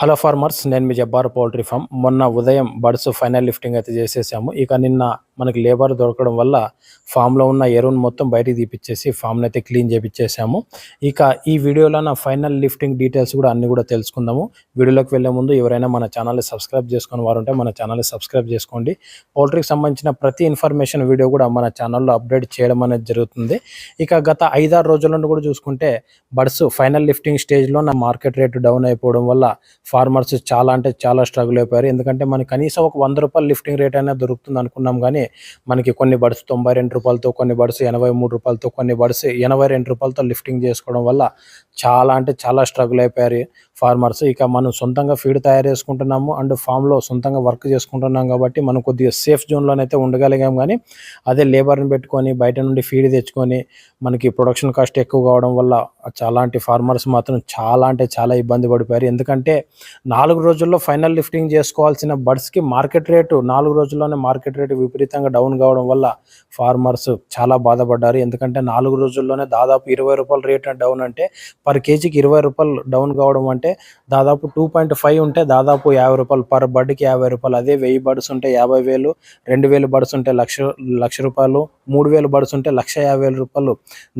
Hello farmers నేను మీ Jabbar poultry farm. మొన్న ఉదయం బర్డ్స్ ఫైనల్ లిఫ్టింగ్ అయితే చేసేసాము. ఇక నిన్న మనకి లేబర్ దొరకడం వల్ల ఫామ్లో ఉన్న ఎరువును మొత్తం బయటికి తీపిచ్చేసి ఫామ్ని అయితే క్లీన్ చేపించేసాము ఇక ఈ వీడియోలో నా ఫైనల్ లిఫ్టింగ్ డీటెయిల్స్ కూడా అన్నీ కూడా తెలుసుకుందాము. వీడియోలోకి వెళ్ళే ముందు ఎవరైనా మన ఛానల్ని సబ్స్క్రైబ్ చేసుకుని వారు ఉంటే మన ఛానల్ని సబ్స్క్రైబ్ చేసుకోండి. పౌల్ట్రీకి సంబంధించిన ప్రతి ఇన్ఫర్మేషన్ వీడియో కూడా మన ఛానల్లో అప్డేట్ చేయడం అనేది జరుగుతుంది. ఇక గత ఐదారు రోజుల నుండి కూడా చూసుకుంటే బడ్స్ ఫైనల్ లిఫ్టింగ్ స్టేజ్లో నా మార్కెట్ రేటు డౌన్ అయిపోవడం వల్ల ఫార్మర్స్ చాలా అంటే చాలా స్ట్రగుల్ అయిపోయారు. ఎందుకంటే మనకి కనీసం ఒక వంద రూపాయలు లిఫ్టింగ్ రేట్ అయినా దొరుకుతుంది అనుకున్నాం కానీ మనకి కొన్ని బడ్స్ తొంభై రెండు రూపాయలతో కొన్ని బడ్స్ ఎనభై మూడు రూపాయలతో కొన్ని బడ్స్ ఎనభై రెండు రూపాయలతో లిఫ్టింగ్ చేసుకోవడం వల్ల చాలా అంటే చాలా స్ట్రగుల్ అయిపోయారు. ఫార్మర్స్. ఇక మనం సొంతంగా ఫీడ్ తయారు చేసుకుంటున్నాము. అండ్ ఫామ్లో సొంతంగా వర్క్ చేసుకుంటున్నాం కాబట్టి మనం కొద్దిగా సేఫ్ జోన్లోనైతే ఉండగలిగాం కానీ అదే లేబర్ని పెట్టుకొని బయట నుండి ఫీడ్ తెచ్చుకొని మనకి ప్రొడక్షన్ కాస్ట్ ఎక్కువ కావడం వల్ల చాలాంటి ఫార్మర్స్ మాత్రం చాలా అంటే చాలా ఇబ్బంది పడిపోయారు. ఎందుకంటే నాలుగు రోజుల్లో ఫైనల్ లిఫ్టింగ్ చేసుకోవాల్సిన బడ్స్కి మార్కెట్ రేటు నాలుగు రోజుల్లోనే మార్కెట్ రేటు విపరీతంగా డౌన్ కావడం వల్ల ఫార్మర్స్ చాలా బాధపడ్డారు. ఎందుకంటే నాలుగు రోజుల్లోనే దాదాపు ఇరవై రూపాయల రేట్ డౌన్ అంటే పర్ కేజీకి ఇరవై రూపాయలు డౌన్ కావడం అంటే దాదాపు టూ పాయింట్ ఫైవ్ ఉంటే దాదాపు యాభై రూపాయలు పర్ బడ్కి యాభై రూపాయలు. అదే వెయ్యి బడ్స్ ఉంటే యాభై వేలు రెండు వేలు బడ్స్ ఉంటే లక్ష లక్ష రూపాయలు మూడు వేలు బడ్స్ ఉంటే లక్ష యాభై వేల రూపాయలు.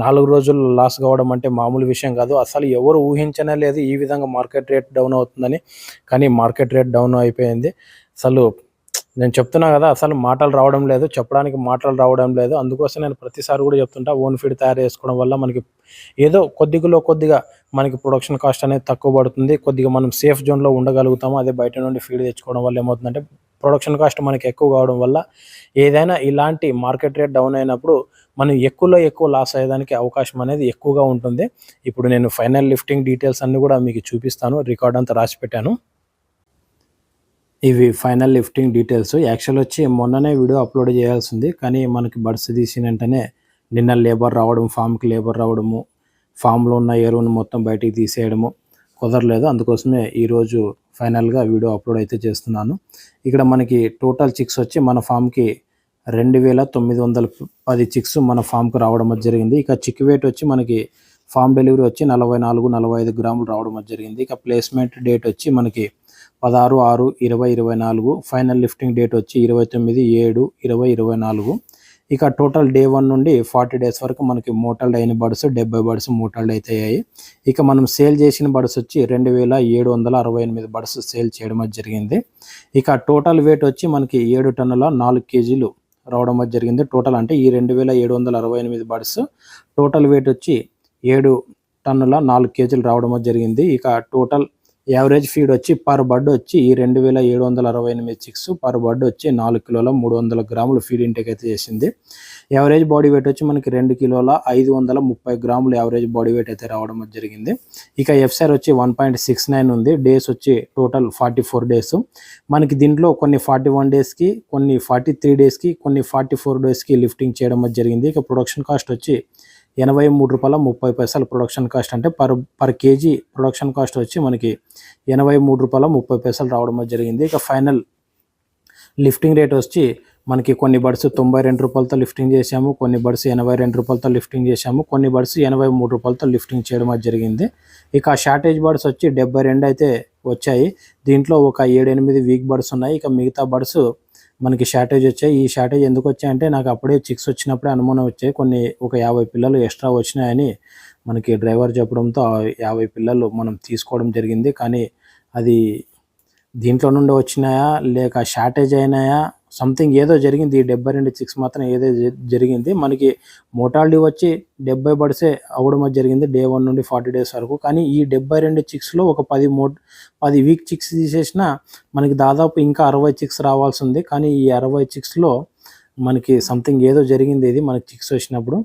నాలుగు రోజులు లాస్ కావడం అంటే మామూలు విషయం కాదు. అసలు ఎవరు ఊహించనే లేదు ఈ విధంగా మార్కెట్ రేట్ డౌన్ అవుతుందని. కానీ మార్కెట్ రేట్ డౌన్ అయిపోయింది. అసలు నేను చెప్తున్నా కదా అసలు మాటలు రావడం లేదు చెప్పడానికి మాటలు రావడం లేదు. అందుకోసం నేను ప్రతిసారి కూడా చెప్తుంటా ఓన్ ఫీడ్ తయారు చేసుకోవడం వల్ల మనకి ఏదో కొద్దిగలో కొద్దిగా మనకి ప్రొడక్షన్ కాస్ట్ అనేది తక్కువ పడుతుంది. కొద్దిగా మనం సేఫ్ జోన్లో ఉండగలుగుతాము అదే బయట నుండి ఫీడ్ తెచ్చుకోవడం వల్ల ఏమవుతుందంటే ప్రొడక్షన్ కాస్ట్ మనకి ఎక్కువ కావడం వల్ల ఏదైనా ఇలాంటి మార్కెట్ రేట్ డౌన్ అయినప్పుడు మనం ఎక్కువలో ఎక్కువ లాస్ అయ్యేదానికి అవకాశం అనేది ఎక్కువగా ఉంటుంది. ఇప్పుడు నేను ఫైనల్ లిఫ్టింగ్ డీటెయిల్స్ అన్ని కూడా మీకు చూపిస్తాను రికార్డ్ అంతా రాసి పెట్టాను. ఇవి ఫైనల్ లిఫ్టింగ్ డీటెయిల్స్ యాక్చువల్ వచ్చి మొన్ననే వీడియో అప్లోడ్ చేయాల్సింది. కానీ మనకి బడ్స్ తీసిన వెంటనే నిన్న లేబర్ రావడం ఫామ్కి లేబర్ రావడము ఫామ్లో ఉన్న ఎరువును మొత్తం బయటికి తీసేయడము కుదరలేదు. అందుకోసమే ఈరోజు ఫైనల్గా వీడియో అప్లోడ్ అయితే చేస్తున్నాను. ఇక్కడ మనకి టోటల్ చిక్స్ వచ్చి మన ఫామ్కి రెండు వేల తొమ్మిది వందల పది చిక్స్ మన ఫామ్కి రావడం జరిగింది. ఇక చిక్ వెయిట్ వచ్చి మనకి ఫామ్ డెలివరీ వచ్చి నలభై నాలుగు నలభై ఐదు గ్రాములు రావడం జరిగింది. ఇక ప్లేస్మెంట్ డేట్ వచ్చి మనకి పదహారు ఆరు ఇరవై ఇరవై నాలుగు. ఫైనల్ లిఫ్టింగ్ డేట్ వచ్చి ఇరవై తొమ్మిది ఏడు ఇరవై ఇరవై నాలుగు. ఇక టోటల్ డే వన్ నుండి ఫార్టీ డేస్ వరకు మనకి మోటల్డ్ అయిన బర్డ్స్ డెబ్బై బర్డ్స్ మోటల్డ్ అవుతాయి ఇక మనం సేల్ చేసిన బర్డ్స్ వచ్చి రెండు వేల ఏడు వందల అరవై ఎనిమిది బర్డ్స్ సేల్ చేయడం జరిగింది. ఇక టోటల్ వెయిట్ వచ్చి మనకి ఏడు టన్నుల నాలుగు కేజీలు రావడం జరిగింది. టోటల్ అంటే ఈ రెండు వేల ఏడు వందల అరవై ఎనిమిది బర్డ్స్ టోటల్ వెయిట్ వచ్చి ఏడు టన్నుల నాలుగు కేజీలు రావడం జరిగింది. ఇక టోటల్ యావరేజ్ ఫీడ్ వచ్చి పర్ బర్డ్ వచ్చి ఈ రెండు వేల ఏడు వందల అరవై ఎనిమిది చిక్స్ పర్ బర్డ్ వచ్చి నాలుగు కిలోల మూడు వందల గ్రాములు ఫీడ్ ఇంటేక్ అయితే చేసింది. యావరేజ్ బాడీ వెయిట్ వచ్చి మనకి రెండు కిలోల ఐదు వందల ముప్పై గ్రాములు యావరేజ్ బాడీ వెయిట్ అయితే రావడం జరిగింది. ఇక ఎఫ్సైర్ వచ్చి వన్ పాయింట్ సిక్స్ నైన్ ఉంది. డేస్ వచ్చి టోటల్ ఫార్టీ ఫోర్ డేస్. మనకి దీంట్లో కొన్ని ఫార్టీ వన్ డేస్కి కొన్ని ఫార్టీ త్రీ డేస్కి కొన్ని ఫార్టీ ఫోర్ డేస్కి లిఫ్టింగ్ చేయడం జరిగింది. ఇక ప్రొడక్షన్ కాస్ట్ వచ్చి ఎనభై మూడు రూపాయల ముప్పై పైసలు ప్రొడక్షన్ కాస్ట్ అంటే per per KG production cost వచ్చి మనకి ఎనభై మూడు రూపాయల ముప్పై పైసలు రావడం జరిగింది. ఇక ఫైనల్ లిఫ్టింగ్ రేట్ వచ్చి మనకి కొన్ని బడ్స్ తొంభై రెండు రూపాయలతో లిఫ్టింగ్ చేశాము కొన్ని బడ్స్ ఎనభై రెండు రూపాయలతో లిఫ్టింగ్ చేశాము కొన్ని బడ్స్ ఎనభై మూడు రూపాయలతో లిఫ్టింగ్ చేయడం జరిగింది. ఇక షార్టేజ్ బర్డ్స్ వచ్చి డెబ్బై రెండు అయితే వచ్చాయి. దీంట్లో ఒక ఏడు ఎనిమిది వీక్ బర్డ్స్ ఉన్నాయి. ఇక మిగతా బర్డ్స్ మనకి షార్టేజ్ వచ్చాయి. ఈ షార్టేజ్ ఎందుకు వచ్చాయంటే నాకు అప్పుడే చిక్స్ వచ్చినప్పుడే అనుమానం వచ్చాయి. కొన్ని ఒక యాభై పిల్లలు ఎక్స్ట్రా వచ్చినాయని మనకి డ్రైవర్ చెప్పడంతో యాభై పిల్లలు మనం తీసుకోవడం జరిగింది. కానీ అది దీంట్లో నుండి వచ్చినాయా? లేక షార్టేజ్ అయినాయా? సంథింగ్ ఏదో జరిగింది ఈ డెబ్బై రెండు సిక్స్ మాత్రం ఏదో జరిగింది. మనకి మోటాలిటీ వచ్చి డెబ్బై బడిసే అవ్వడం జరిగింది డే వన్ నుండి ఫార్టీ డేస్ వరకు. కానీ ఈ డెబ్బై రెండు చిక్స్లో ఒక పది మో పది వీక్ చిక్స్ తీసేసిన మనకి దాదాపు ఇంకా అరవై చిక్స్ రావాల్సి ఉంది. కానీ ఈ అరవై చిక్స్లో మనకి సంథింగ్ ఏదో జరిగింది ఇది మనకి చిక్స్ వచ్చినప్పుడు.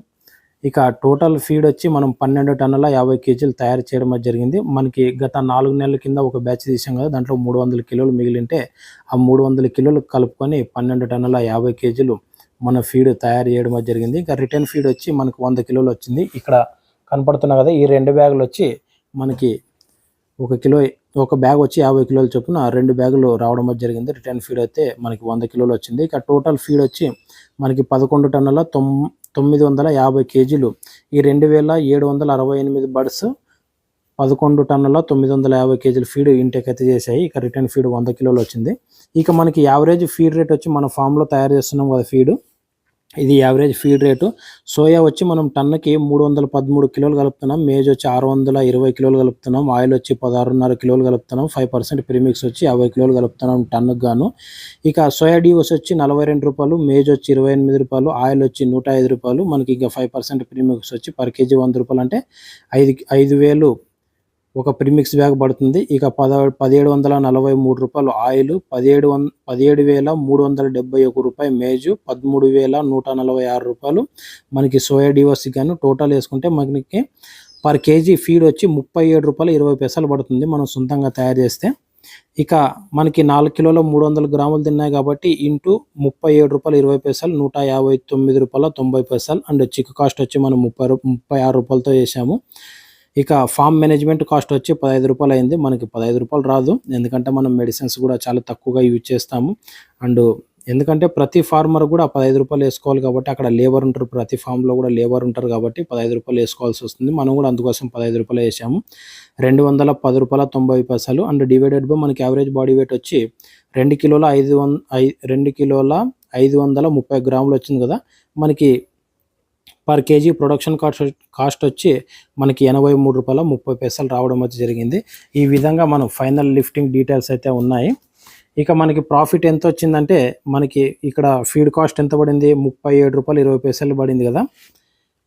ఇక టోటల్ ఫీడ్ వచ్చి మనం పన్నెండు టన్నుల యాభై కేజీలు తయారు చేయడం జరిగింది. మనకి గత నాలుగు నెలల కింద ఒక బ్యాచ్ తీసాం కదా దాంట్లో మూడు వందల కిలోలు మిగిలింటే ఆ మూడు వందల కిలోలు కలుపుకొని పన్నెండు టన్నుల యాభై కేజీలు మన ఫీడ్ తయారు చేయడం జరిగింది. ఇంకా రిటర్న్ ఫీడ్ వచ్చి మనకు వంద కిలోలు వచ్చింది. ఇక్కడ కనపడుతున్నా కదా ఈ రెండు బ్యాగులు వచ్చి మనకి ఒక కిలో ఒక బ్యాగ్ వచ్చి యాభై కిలోలు చొప్పున రెండు బ్యాగులు రావడం జరిగింది. రిటర్న్ ఫీడ్ అయితే మనకి వంద కిలోలు వచ్చింది. ఇక టోటల్ ఫీడ్ వచ్చి మనకి పదకొండు టన్నుల తొమ్ తొమ్మిది వందల యాభై కేజీలు. ఈ రెండు వేల ఏడు వందల అరవై ఎనిమిది బర్డ్స్ పదకొండు టన్నుల తొమ్మిది వందల యాభై కేజీల ఫీడ్ ఇంటేక్ అయితే చేశాయి. ఇక రిటర్న్ ఫీడ్ వంద కిలోలు వచ్చింది. ఇక మనకి యావరేజ్ ఫీడ్ రేట్ వచ్చి మన ఫామ్లో తయారు చేస్తున్నాం కదా ఫీడ్ ఇది యావరేజ్ ఫీడ్ రేటు. సోయా వచ్చి మనం టన్నుకి మూడు వందల పదమూడు కిలోలు కలుపుతున్నాం. మేజ్ వచ్చి ఆరు వందల ఇరవై కిలోలు కలుపుతున్నాం. ఆయిల్ వచ్చి పదహారున్నర కిలోలు కలుపుతున్నాం. ఫైవ్ పర్సెంట్ ప్రీమిక్స్ వచ్చి యాభై కిలోలు కలుపుతున్నాం టన్నుకు గాను. ఇక సోయా డీవోస్ వచ్చి నలభై రెండు రూపాయలు మేజ్ వచ్చి ఇరవై ఎనిమిది రూపాయలు ఆయిల్ వచ్చి నూట ఐదు రూపాయలు. మనకి ఇంకా ఫైవ్ పర్సెంట్ ప్రీమిక్స్ వచ్చి పర్ కేజీ వంద రూపాయలు. అంటే ఐదు ఐదు వేలు ఒక ప్రిమిక్స్ బ్యాగ్ పడుతుంది. ఇక పద పదిహేడు వందల నలభై మూడు రూపాయలు ఆయిల్ పదిహేడు వంద పదిహేడు వేల మూడు వందల డెబ్బై ఒక రూపాయి మేజు పదమూడు వేల నూట నలభై ఆరు రూపాయలు. మనకి సోయా డివోస్ గాను టోటల్ వేసుకుంటే మనకి పర్ కేజీ ఫీడ్ వచ్చి ముప్పై ఏడు రూపాయలు ఇరవై పైసలు పడుతుంది మనం సొంతంగా తయారు చేస్తే. ఇక మనకి నాలుగు కిలోల మూడు వందల గ్రాములు తిన్నాయి కాబట్టి ఇంటూ ముప్పై ఏడు రూపాయలు ఇరవై పైసలు నూట యాభై తొమ్మిది రూపాయల తొంభై పైసలు అండ్ చిక్కు కాస్ట్ వచ్చి మనం ముప్పై ముప్పై ఆరు రూపాయలతో చేసాము ఇక ఫామ్ మేనేజ్మెంట్ కాస్ట్ వచ్చి పదహైదు రూపాయలు అయింది. మనకి పదహైదు రూపాయలు రాదు. ఎందుకంటే మనం మెడిసిన్స్ కూడా చాలా తక్కువగా యూజ్ చేస్తాము. అండ్ ఎందుకంటే ప్రతి ఫార్మర్ కూడా పదహైదు రూపాయలు వేసుకోవాలి కాబట్టి అక్కడ లేబర్ ఉంటారు. ప్రతి ఫామ్లో కూడా లేబర్ ఉంటారు కాబట్టి పదహైదు రూపాయలు వేసుకోవాల్సి వస్తుంది. మనం కూడా అందుకోసం పదహైదు రూపాయలు వేసాము. రెండు వందల పది రూపాయల తొంభై పైసలు. అండ్ డివైడెడ్ బై మనకి యావరేజ్ బాడీ వెయిట్ వచ్చి రెండు కిలోల ఐదు వంద ఐ రెండు కిలోల ఐదు వందల ముప్పై గ్రాములు వచ్చింది కదా. మనకి per KG production cost cost వచ్చి మనకి ఎనభై మూడు రూపాయల ముప్పై పైసలు రావడం అయితే జరిగింది. ఈ విధంగా మనం ఫైనల్ లిఫ్టింగ్ డీటెయిల్స్ అయితే ఉన్నాయి. ఇక మనకి ప్రాఫిట్ ఎంత వచ్చిందంటే మనకి ఇక్కడ ఫీడ్ కాస్ట్ ఎంత పడింది? ముప్పై ఏడు రూపాయలు ఇరవై పైసలు పడింది కదా.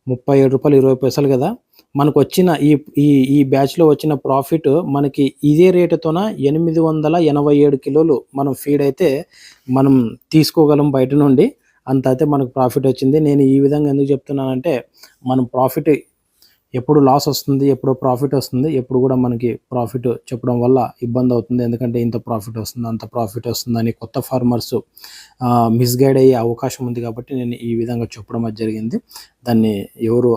ముప్పై ఏడు రూపాయలు ఇరవై పైసలు కదా. మనకు వచ్చిన ఈ ఈ ఈ బ్యాచ్లో వచ్చిన ప్రాఫిట్ మనకి ఇదే రేటుతోన ఎనిమిది వందల ఎనభై ఏడు కిలోలు మనం ఫీడ్ అయితే మనం తీసుకోగలం బయట నుండి. అంత అయితే మనకు ప్రాఫిట్ వచ్చింది. నేను ఈ విధంగా ఎందుకు చెప్తున్నానంటే మనం ప్రాఫిట్ ఎప్పుడు లాస్ వస్తుంది ఎప్పుడు ప్రాఫిట్ వస్తుంది ఎప్పుడు కూడా మనకి ప్రాఫిట్ చెప్పడం వల్ల ఇబ్బంది అవుతుంది. ఎందుకంటే ఇంత ప్రాఫిట్ వస్తుంది అంత ప్రాఫిట్ వస్తుందని కొత్త ఫార్మర్స్ మిస్గైడ్ అయ్యే అవకాశం ఉంది కాబట్టి నేను ఈ విధంగా చెప్పడం జరిగింది. దాన్ని ఎవరు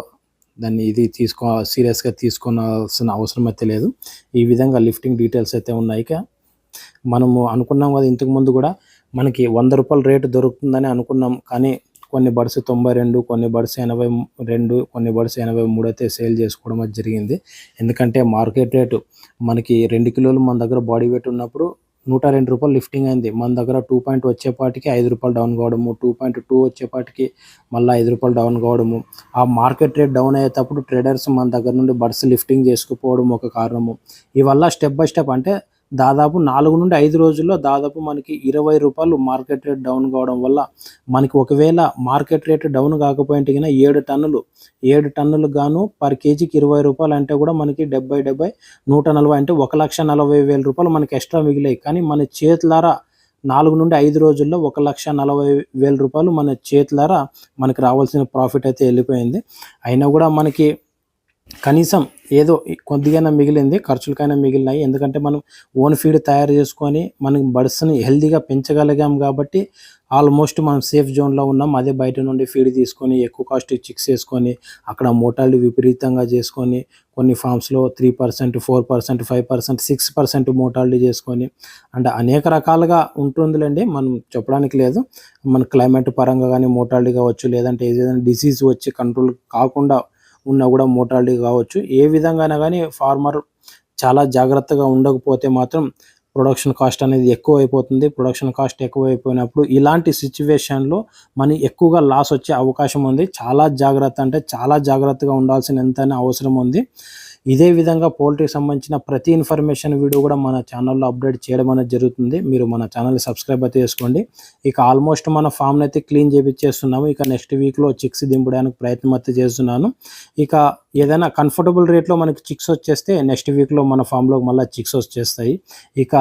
దాన్ని ఇది తీసుకో సీరియస్గా తీసుకోవాల్సిన అవసరం అయితే లేదు. ఈ విధంగా లిఫ్టింగ్ డీటెయిల్స్ అయితే ఉన్నాయి. మనము అనుకున్నాం కదా ఇంతకు ముందు కూడా మనకి వంద రూపాయల రేటు దొరుకుతుందని అనుకున్నాం. కానీ కొన్ని బడ్స్ తొంభై రెండు కొన్ని బడ్స్ ఎనభై రెండు కొన్ని బడ్స్ ఎనభై మూడు అయితే సేల్ చేసుకోవడం అది జరిగింది. ఎందుకంటే మార్కెట్ రేటు మనకి రెండు కిలోలు మన దగ్గర బాడీ వెయిట్ ఉన్నప్పుడు నూట రెండు రూపాయలు లిఫ్టింగ్ అయింది. మన దగ్గర టూ పాయింట్ వచ్చేపాటికి ఐదు రూపాయలు డౌన్ కావడము టూ పాయింట్ టూ వచ్చేపాటికి మళ్ళీ ఐదు రూపాయలు డౌన్ కావడము. ఆ మార్కెట్ రేట్ డౌన్ అయ్యేటప్పుడు ట్రేడర్స్ మన దగ్గర నుండి బడ్స్ లిఫ్టింగ్ చేసుకుపోవడం ఒక కారణము. ఇవల్ల స్టెప్ బై స్టెప్ అంటే దాదాపు నాలుగు నుండి ఐదు రోజుల్లో దాదాపు మనకి ఇరవై రూపాయలు మార్కెట్ రేట్ డౌన్ కావడం వల్ల మనకి ఒకవేళ మార్కెట్ రేట్ డౌన్ కాకపోయింటే కన్నా ఏడు టన్నులు ఏడు టన్నులు గాను పర్ కేజీకి ఇరవై రూపాయలు అంటే కూడా మనకి డెబ్బై డెబ్బై నూట నలభై అంటే ఒక లక్ష నలభై వేల రూపాయలు మనకి ఎక్స్ట్రా మిగిలాయి. కానీ మన చేతులారా నాలుగు నుండి ఐదు రోజుల్లో ఒక లక్ష నలభై వేల రూపాయలు మన చేతులారా మనకి రావాల్సిన ప్రాఫిట్ అయితే వెళ్ళిపోయింది. అయినా కూడా మనకి కనీసం ఏదో కొద్దిగైనా మిగిలింది ఖర్చులకైనా మిగిలినాయి. ఎందుకంటే మనం ఓన్ ఫీడ్ తయారు చేసుకొని మనం బడ్స్ని హెల్దీగా పెంచగలిగాం కాబట్టి ఆల్మోస్ట్ మనం సేఫ్ జోన్లో ఉన్నాం. అదే బయట నుండి ఫీడ్ తీసుకొని ఎక్కువ కాస్ట్ చిక్స్ వేసుకొని అక్కడ మోటార్లు విపరీతంగా చేసుకొని కొన్ని ఫామ్స్లో three percent four percent five percent six percent మోటార్లు చేసుకొని అంటే అనేక రకాలుగా ఉంటుందిలేండి. మనం చెప్పడానికి లేదు. మన క్లైమేట్ పరంగా కానీ మోటాలిటీ కావచ్చు లేదంటే ఏదైనా డిసీజ్ వచ్చి కంట్రోల్ కాకుండా ఉన్నా కూడా మోటాలిటీ కావచ్చు. ఏ విధంగా కానీ ఫార్మర్ చాలా జాగ్రత్తగా ఉండకపోతే మాత్రం ప్రొడక్షన్ కాస్ట్ అనేది ఎక్కువ అయిపోతుంది ప్రొడక్షన్ కాస్ట్ ఎక్కువ అయిపోయినప్పుడు ఇలాంటి సిచ్యువేషన్లో మనీ ఎక్కువగా లాస్ వచ్చే అవకాశం ఉంది. చాలా జాగ్రత్త అంటే చాలా జాగ్రత్తగా ఉండాల్సిన ఎంతైనా అవసరం ఉంది. ఇదే విధంగా పోల్ట్రీకి సంబంధించిన ప్రతి ఇన్ఫర్మేషన్ వీడియో కూడా మన ఛానల్లో అప్డేట్ చేయడం అనేది జరుగుతుంది. మీరు మన ఛానల్ని సబ్స్క్రైబ్ అయితే చేసుకోండి. ఇక ఆల్మోస్ట్ మన ఫామ్ని అయితే క్లీన్ చేపించేస్తున్నాము ఇక నెక్స్ట్ వీక్లో చిక్స్ దింపడానికి ప్రయత్నం అయితే చేస్తున్నాను. ఇక ఏదైనా కంఫర్టబుల్ రేట్లో మనకి చిక్స్ వచ్చేస్తే నెక్స్ట్ వీక్లో మన ఫామ్లో మళ్ళీ చిక్స్ వచ్చేస్తాయి. ఇక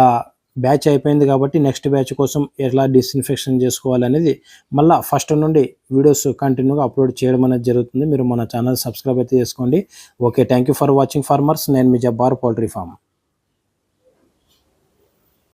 బ్యాచ్ అయిపోయింది కాబట్టి నెక్స్ట్ బ్యాచ్ కోసం ఎలా డిస్ఇన్ఫెక్షన్ చేసుకోవాలనేది మళ్ళీ ఫస్ట్ నుండి వీడియోస్ కంటిన్యూగా అప్లోడ్ చేయడం అనేది జరుగుతుంది. మీరు మన ఛానల్ సబ్స్క్రైబ్ అయితే చేసుకోండి. Okay thank for watching farmers నేను మీ జబ్బార్ పౌల్ట్రీ ఫామ్